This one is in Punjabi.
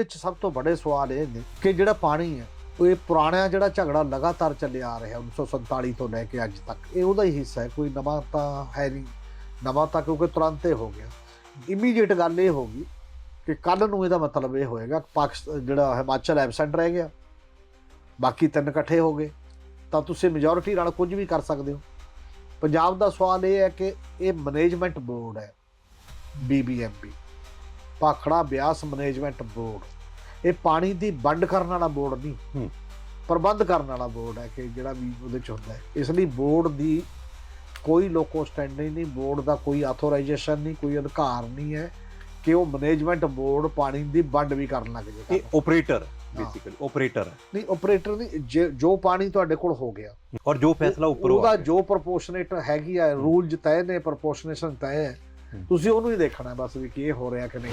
ਵਿੱਚ ਸਭ ਤੋਂ ਵੱਡੇ ਸਵਾਲ ਇਹ ਨੇ ਕਿ ਜਿਹੜਾ ਪਾਣੀ ਹੈ ਉਹ ਇਹ ਪੁਰਾਣਾ ਜਿਹੜਾ ਝਗੜਾ ਲਗਾਤਾਰ ਚੱਲਿਆ ਆ ਰਿਹਾ 1947 ਤੋਂ ਲੈ ਕੇ ਅੱਜ ਤੱਕ, ਇਹ ਉਹਦਾ ਹੀ ਹਿੱਸਾ ਹੈ, ਕੋਈ ਨਵਾਂ ਤਾਂ ਹੈ ਨਹੀਂ, ਨਵਾਂ ਤਾਂ ਕਿਉਂਕਿ ਤੁਰੰਤ ਹੀ ਹੋ ਗਿਆ। ਇਮੀਡੀਏਟ ਗੱਲ ਇਹ ਹੋਗੀ ਕਿ ਕੱਲ ਨੂੰ ਇਹਦਾ ਮਤਲਬ ਇਹ ਹੋਏਗਾ ਕਿ ਪਾਕਿਸਤਾਨ ਜਿਹੜਾ ਹਿਮਾਚਲ ਐਬਸੈਂਟ ਰਹਿ ਗਿਆ, ਬਾਕੀ ਤਿੰਨ ਇਕੱਠੇ ਹੋ ਗਏ, ਤਾਂ ਤੁਸੀਂ ਮੈਜੋਰਿਟੀ ਨਾਲ ਕੁਝ ਵੀ ਕਰ ਸਕਦੇ ਹੋ। ਪੰਜਾਬ ਦਾ ਸਵਾਲ ਇਹ ਹੈ ਕਿ ਇਹ ਮੈਨੇਜਮੈਂਟ ਬੋਰਡ ਹੈ BBMB Bhakra Beas management board ਇਹ ਪਾਣੀ ਦੀ ਵੰਡ ਕਰਨ ਵਾਲਾ ਬੋਰਡ ਨਹੀਂ। ਪ੍ਰਬੰਧ ਕਰਨ ਵਾਲਾ ਬੋਰਡ ਹੈ ਕਿ ਜਿਹੜਾ ਵੀ ਉਹਦੇ ਚ ਹੁੰਦਾ ਹੈ ਇਸ ਲਈ ਬੋਰਡ ਦੀ ਕੋਈ ਲੋਕੋ ਸਟੈਂਡਿੰਗ ਨਹੀਂ ਬੋਰਡ ਦਾ ਕੋਈ ਆਥੋਰਾਈਜੇਸ਼ਨ ਨਹੀਂ ਕੋਈ ਅਧਿਕਾਰ ਨਹੀਂ ਹੈ ਕਿ ਉਹ ਮੈਨੇਜਮੈਂਟ ਬੋਰਡ ਪਾਣੀ ਦੀ ਵੰਡ ਵੀ ਕਰਨ ਲੱਗ ਜਾਏ ਇਹ ਆਪਰੇਟਰ ਬੇਸਿਕਲੀ ਆਪਰੇਟਰ ਨਹੀਂ ਆਪਰੇਟਰ ਨਹੀਂ ਜੇ- ਜੋ ਪਾਣੀ ਤੁਹਾਡੇ ਕੋਲ ਹੋ ਗਿਆ ਔਰ ਜੋ ਫੈਸਲਾ ਉੱਪਰੋਂ ਉਹਦਾ। ਜੋ ਪ੍ਰੋਪੋਰਸ਼ਨੇਟ ਹੈਗੀ ਆ ਰੂਲ ਤੈਅ ਨੇ ਪ੍ਰੋਪੋਰਸ਼ਨੇਸ਼ਨ ਤੈਅ ਹੂੰ। ਤੁਸੀਂ ਉਹਨੂੰ ਹੀ ਦੇਖਣਾ ਬਸ ਵੀ ਕੀ ਹੋ ਰਿਹਾ ਕਿ ਨਹੀਂ।